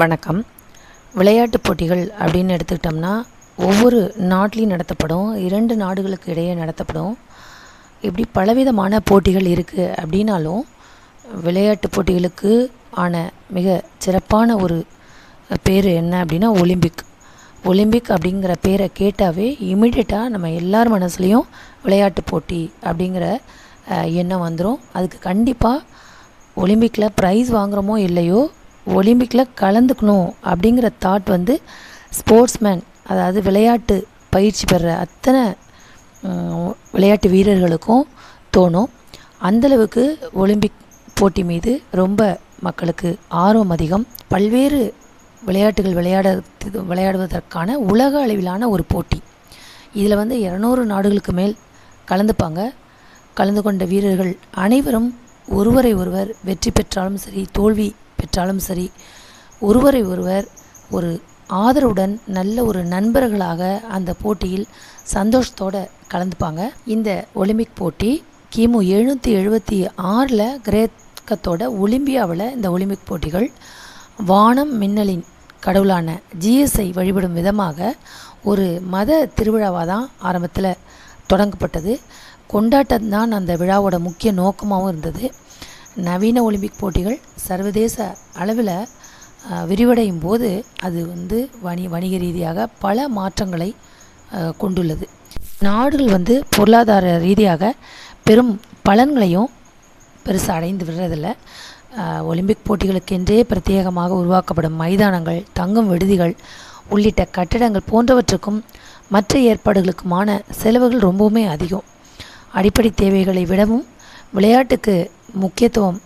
வணக்கம். விளையாட்டு போட்டிகள் அப்படின்னு எடுத்துக்கிட்டோம்னா ஒவ்வொரு நாட்டிலையும் நடத்தப்படும் இரண்டு நாடுகளுக்கு இடையே நடத்தப்படும். இப்படி பலவிதமான போட்டிகள் இருக்குது அப்படின்னாலும் விளையாட்டு போட்டிகளுக்கு ஆன மிக சிறப்பான ஒரு பேர் என்ன அப்படின்னா ஒலிம்பிக். ஒலிம்பிக் அப்படிங்கிற பேரை கேட்டாவே இமிடியட்டாக நம்ம எல்லார் மனசுலேயும் விளையாட்டு போட்டி அப்படிங்கிற எண்ணம் வந்துடும் அதுக்கு கண்டிப்பாக ஒலிம்பிக்கில் ப்ரைஸ் வாங்குகிறோமோ இல்லையோ ஒலிம்பிக்கில் கலந்துக்கணும் அப்படிங்கிற தாட் வந்து ஸ்போர்ட்ஸ்மேன் அதாவது விளையாட்டு பயிற்சி பெற அத்தனை விளையாட்டு வீரர்களுக்கும் தோணும். அந்தளவுக்கு ஒலிம்பிக் போட்டி மீது ரொம்ப மக்களுக்கு ஆர்வம் அதிகம். பல்வேறு விளையாட்டுகள் விளையாட விளையாடுவதற்கான உலக அளவிலான ஒரு போட்டி. இதில் வந்து இரநூறு நாடுகளுக்கு மேல் கலந்துப்பாங்க. கலந்து கொண்ட வீரர்கள் அனைவரும் ஒருவரை ஒருவர் வெற்றி பெற்றாலும் சரி தோல்வி பெற்றாலும் சரி ஒருவரை ஒருவர் ஒரு ஆதரவுடன் நல்ல ஒரு நண்பர்களாக அந்த போட்டியில் சந்தோஷத்தோட கலந்துப்பாங்க. இந்த ஒலிம்பிக் போட்டி கிமு எழுநூற்றி எழுபத்தி ஆறில் கிரேக்கத்தோட ஒலிம்பியாவில் இந்த ஒலிம்பிக் போட்டிகள் வானம் மின்னலின் கடவுளான ஜிஎஸ்ஐ வழிபடும் விதமாக ஒரு மத திருவிழாவாக தான் ஆரம்பத்தில் தொடங்கப்பட்டது. கொண்டாட்டம் தான் அந்த விழாவோட முக்கிய நோக்கமாகவும் இருந்தது. நவீன ஒலிம்பிக் போட்டிகள் சர்வதேச அளவில் விரிவடையும் போது அது வந்து வணி வணிக ரீதியாக பல மாற்றங்களை கொண்டுள்ளது. நாடுகள் வந்து பொருளாதார ரீதியாக பெரும் பலன்களையும் பெருசாக அடைந்து விடுறதில்ல. ஒலிம்பிக் போட்டிகளுக்கென்றே பிரத்யேகமாக உருவாக்கப்படும் மைதானங்கள் தங்கும் விடுதிகள் உள்ளிட்ட கட்டிடங்கள் போன்றவற்றுக்கும் மற்ற ஏற்பாடுகளுக்குமான செலவுகள் ரொம்பவுமே அதிகம். அடிப்படை தேவைகளை விடவும் விளையாட்டுக்கு முக்கியத்துவம்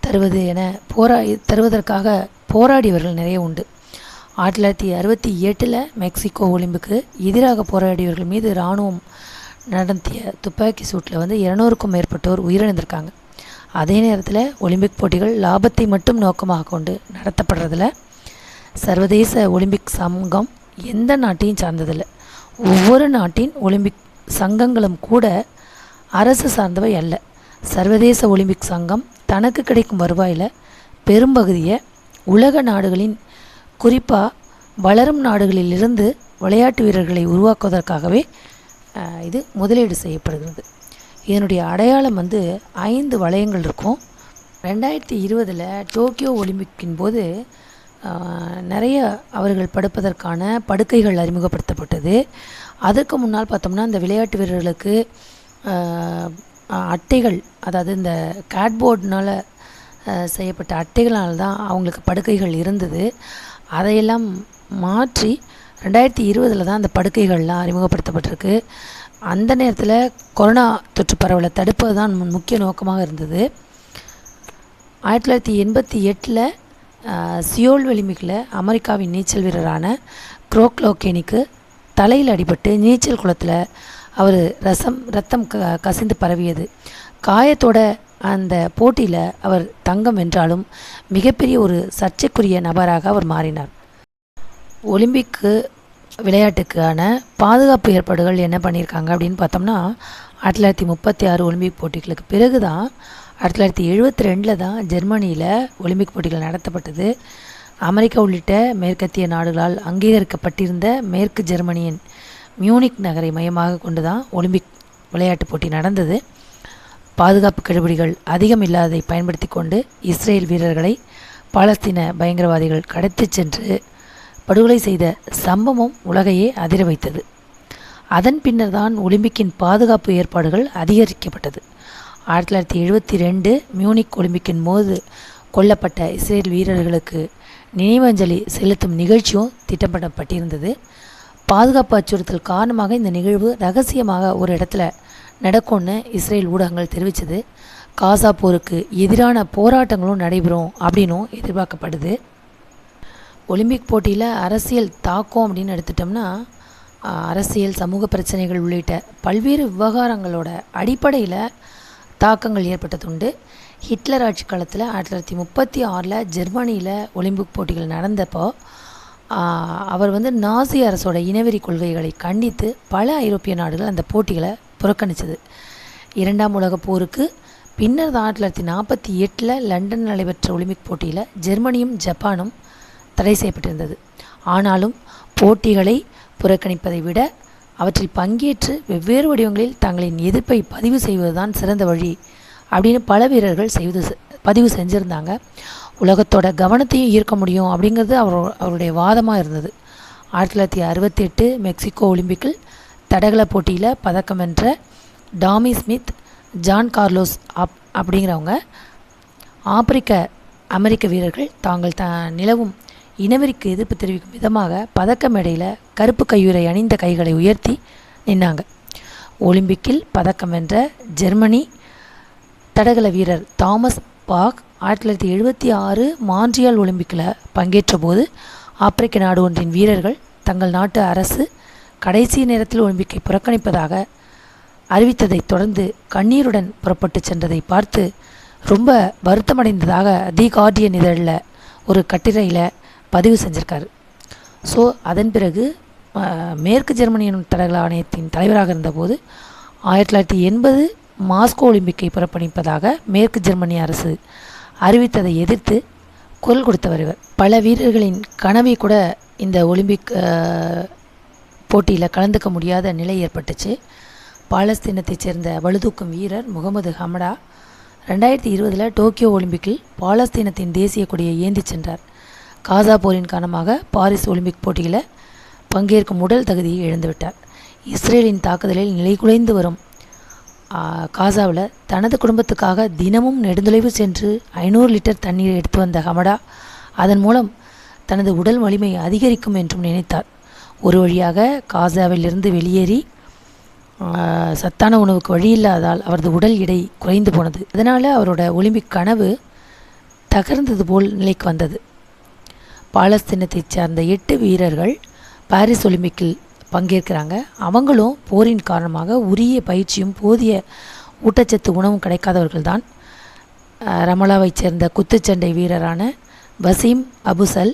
தருவது என போரா தருவதற்காக போராடியவர்கள் நிறைய உண்டு. ஆயிரத்தி தொள்ளாயிரத்தி அறுபத்தி எட்டில் மெக்சிகோ ஒலிம்புக்கு எதிராக போராடியவர்கள் மீது இராணுவம் நடத்திய துப்பாக்கி சூட்டில் வந்து இருநூறுக்கும் மேற்பட்டோர் உயிரிழந்திருக்காங்க. அதே நேரத்தில் ஒலிம்பிக் போட்டிகள் லாபத்தை மட்டும் நோக்கமாக கொண்டு நடத்தப்படுறதில் சர்வதேச ஒலிம்பிக் சங்கம் எந்த நாட்டையும் சார்ந்ததில்லை. ஒவ்வொரு நாட்டின் ஒலிம்பிக் சங்கங்களும் கூட அரசு சார்ந்தவை அல்ல. சர்வதேச ஒலிம்பிக் சங்கம் தனக்கு கிடைக்கும் வருவாயில் பெரும்பகுதியை உலக நாடுகளின் குறிப்பாக வளரும் நாடுகளிலிருந்து விளையாட்டு வீரர்களை உருவாக்குவதற்காகவே இது முதலீடு செய்யப்படுகிறது. இதனுடைய அடையாளம் வந்து ஐந்து வளையங்கள் இருக்கும். ரெண்டாயிரத்தி இருபதில் டோக்கியோ ஒலிம்பிக்கின் போது நிறைய அவர்கள் படுப்பதற்கான படுக்கைகள் அறிமுகப்படுத்தப்பட்டது. அதற்கு முன்னால் பார்த்தோம்னா அந்த விளையாட்டு வீரர்களுக்கு அட்டைகள் அதாவது இந்த கேட்போர்ட்னால் செய்யப்பட்ட அட்டைகளால் தான் அவங்களுக்கு படுக்கைகள் இருந்தது. அதையெல்லாம் மாற்றி ரெண்டாயிரத்தி இருபதில் தான் அந்த படுக்கைகள்லாம் அறிமுகப்படுத்தப்பட்டிருக்கு. அந்த நேரத்தில் கொரோனா தொற்று பரவலை தடுப்பது தான் முக்கிய நோக்கமாக இருந்தது. ஆயிரத்தி தொள்ளாயிரத்தி எண்பத்தி எட்டில் சியோல் வெளிமிகில் அமெரிக்காவின் நீச்சல் வீரரான குரோக்லோகேனிக்கு தலையில் அடிபட்டு நீச்சல் குளத்தில் அவர் ரசம் ரத்தம் க கசிந்து பரவியது. காயத்தோட அந்த போட்டியில் அவர் தங்கம் வென்றாலும் மிகப்பெரிய ஒரு சர்ச்சைக்குரிய நபராக அவர் மாறினார். ஒலிம்பிக்கு விளையாட்டுக்கான பாதுகாப்பு ஏற்பாடுகள் என்ன பண்ணியிருக்காங்க அப்படின்னு பார்த்தோம்னா ஆயிரத்தி தொள்ளாயிரத்தி முப்பத்தி ஆறு ஒலிம்பிக் போட்டிகளுக்கு பிறகு தான் ஆயிரத்தி தொள்ளாயிரத்தி எழுபத்தி ரெண்டில் தான் ஜெர்மனியில் ஒலிம்பிக் போட்டிகள் நடத்தப்பட்டது. அமெரிக்கா உள்ளிட்ட மேற்கத்திய நாடுகளால் அங்கீகரிக்கப்பட்டிருந்த மேற்கு ஜெர்மனியின் மியூனிக் நகரை மையமாக கொண்டு தான் ஒலிம்பிக் விளையாட்டுப் போட்டி நடந்தது. பாதுகாப்பு கெடுபிடிகள் அதிகம் இல்லாததை பயன்படுத்தி கொண்டு இஸ்ரேல் வீரர்களை பாலஸ்தீன பயங்கரவாதிகள் கடத்திச் சென்று படுகொலை செய்த சம்பவம் உலகையே அதிர வைத்தது. அதன் பின்னர் தான் ஒலிம்பிக்கின் பாதுகாப்பு ஏற்பாடுகள் அதிகரிக்கப்பட்டது. ஆயிரத்தி தொள்ளாயிரத்தி எழுபத்தி ரெண்டு மியூனிக் ஒலிம்பிக்கின் போது கொல்லப்பட்ட இஸ்ரேல் வீரர்களுக்கு நினைவஞ்சலி செலுத்தும் நிகழ்ச்சியும் திட்டமிடப்பட்டிருந்தது. பாதுகாப்பு அச்சுறுத்தல் காரணமாக இந்த நிகழ்வு ரகசியமாக ஒரு இடத்துல நடக்கும்னு இஸ்ரேல் ஊடகங்கள் தெரிவித்தது காசா போருக்கு எதிரான போராட்டங்களும் நடைபெறும் அப்படின்னும் எதிர்பார்க்கப்படுது. ஒலிம்பிக் போட்டியில் அரசியல் தாக்கம் அப்படின்னு எடுத்துட்டோம்னா அரசியல் சமூக பிரச்சனைகள் உள்ளிட்ட பல்வேறு விவகாரங்களோட அடிப்படையில் தாக்கங்கள் ஏற்பட்டதுண்டு. ஹிட்லர் ஆட்சி காலத்தில் ஆயிரத்தி தொள்ளாயிரத்தி முப்பத்தி ஆறில் ஜெர்மனியில் ஒலிம்பிக் போட்டிகள் நடந்தப்போ அவர் வந்து நாசி அரசோட இனவெறி கொள்கைகளை கண்டித்து பல ஐரோப்பிய நாடுகள் அந்த போட்டிகளை புறக்கணித்தது. இரண்டாம் உலகப் போருக்கு பின்னர் தான் ஆயிரத்தி தொள்ளாயிரத்தி நாற்பத்தி எட்டில் லண்டன் நடைபெற்ற ஒலிம்பிக் போட்டியில் ஜெர்மனியும் ஜப்பானும் தடை செய்யப்பட்டிருந்தது. ஆனாலும் போட்டிகளை புறக்கணிப்பதை விட அவற்றில் பங்கேற்று வெவ்வேறு வடிவங்களில் தங்களின் எதிர்ப்பை பதிவு செய்வதுதான் சிறந்த வழி அப்படின்னு பல வீரர்கள் செய்வது செ- பதிவு செஞ்சுருந்தாங்க. உலகத்தோட கவனத்தையும் ஈர்க்க முடியும் அப்படிங்கிறது அவர் அவருடைய வாதமாக இருந்தது. ஆயிரத்தி தொள்ளாயிரத்தி அறுபத்தெட்டு மெக்சிகோ ஒலிம்பிக்கில் தடகள போட்டியில் பதக்கம் வென்ற டாமி ஸ்மித் ஜான் கார்லோஸ் அப் அப்படிங்கிறவங்க ஆப்பிரிக்க அமெரிக்க வீரர்கள் தாங்கள் த நிலவும் இனவெறிக்கு எதிர்ப்பு தெரிவிக்கும் விதமாக பதக்க மேடையில் கருப்பு கையுறை அணிந்த கைகளை உயர்த்தி நின்னாங்க. ஒலிம்பிக்கில் பதக்கம் வென்ற ஜெர்மனி தடகள வீரர் தாமஸ் பாக் ஆயிரத்தி தொள்ளாயிரத்தி எழுபத்தி ஆறு மான்ட்ரியால் ஒலிம்பிக்கில் பங்கேற்ற போது ஆப்பிரிக்க நாடு ஒன்றின் வீரர்கள் தங்கள் நாட்டு அரசு கடைசி நேரத்தில் ஒலிம்பிக்கை புறக்கணிப்பதாக அறிவித்ததைத் தொடர்ந்து கண்ணீருடன் புறப்பட்டு சென்றதை பார்த்து ரொம்ப வருத்தமடைந்ததாக தி கார்டியன் இதழில் ஒரு கட்டுரையில் பதிவு செஞ்சிருக்காரு. ஸோ அதன் பிறகு மேற்கு ஜெர்மனியின் தடகள ஆணையத்தின் தலைவராக இருந்தபோது ஆயிரத்தி தொள்ளாயிரத்தி எண்பது மாஸ்கோ ஒலிம்பிக்கை புறப்பணிப்பதாக மேற்கு ஜெர்மனி அரசு அறிவித்ததை எதிர்த்து குரல் கொடுத்தவர் இவர். பல வீரர்களின் கனவை கூட இந்த ஒலிம்பிக் போட்டியில் கலந்துக்க முடியாத நிலை ஏற்பட்டுச்சு. பாலஸ்தீனத்தைச் சேர்ந்த வலுதூக்கும் வீரர் முகமது ஹமடா ரெண்டாயிரத்தி இருபதில் டோக்கியோ ஒலிம்பிக்கில் பாலஸ்தீனத்தின் தேசிய கொடியை ஏந்திச் சென்றார். காசா போரின் காரணமாக பாரிஸ் ஒலிம்பிக் போட்டியில் பங்கேற்கும் உடல் தகுதியை இழந்துவிட்டார். இஸ்ரேலின் தாக்குதலில் நிலைகுலைந்து வரும் காசாவில் தனது குடும்பத்துக்காக தினமும் நெடுந்தொலைவு சென்று ஐநூறு லிட்டர் தண்ணீர் எடுத்து வந்த ஹமடா அதன் மூலம் தனது உடல் வலிமை அதிகரிக்கும் என்றும் நினைத்தார். ஒரு வழியாக காசாவிலிருந்து வெளியேறி சத்தான உணவுக்கு வழியில்லாதால் அவரது உடல் எடை குறைந்து போனது. அதனால் அவரோட ஒலிம்பிக் கனவு தகர்ந்தது போல் நிலைக்கு வந்தது. பாலஸ்தீனத்தைச் சார்ந்த எட்டு வீரர்கள் பாரிஸ் ஒலிம்பிக்கில் பங்கேற்கிறாங்க. அவங்களும் போரின் காரணமாக உரிய பயிற்சியும் போதிய ஊட்டச்சத்து உணவும் கிடைக்காதவர்கள்தான். ரமலாவைச் சேர்ந்த குத்துச்சண்டை வீரரான வசீம் அபுசல்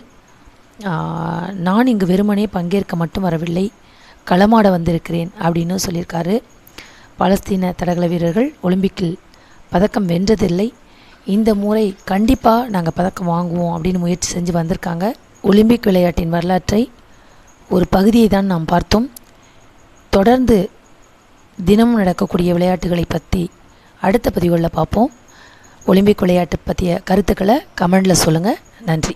நான் இங்கு வெறுமனே பங்கேற்க மட்டும் வரவில்லை களமாட வந்திருக்கிறேன் அப்படின்னு சொல்லியிருக்காரு. பாலஸ்தீன தடகள வீரர்கள் ஒலிம்பிக்கில் பதக்கம் வென்றதில்லை. இந்த முறை கண்டிப்பாக நாங்கள் பதக்கம் வாங்குவோம் அப்படின்னு முயற்சி செஞ்சு வந்திருக்காங்க. ஒலிம்பிக் விளையாட்டின் வரலாற்றை ஒரு பகுதியை தான் நாம் பார்த்தோம். தொடர்ந்து தினமும் நடக்கக்கூடிய விளையாட்டுகளை பற்றி அடுத்த பதிவுகளில் பார்ப்போம். ஒலிம்பிக் விளையாட்டு பற்றிய கருத்துக்களை கமெண்டில் சொல்லுங்கள் நன்றி.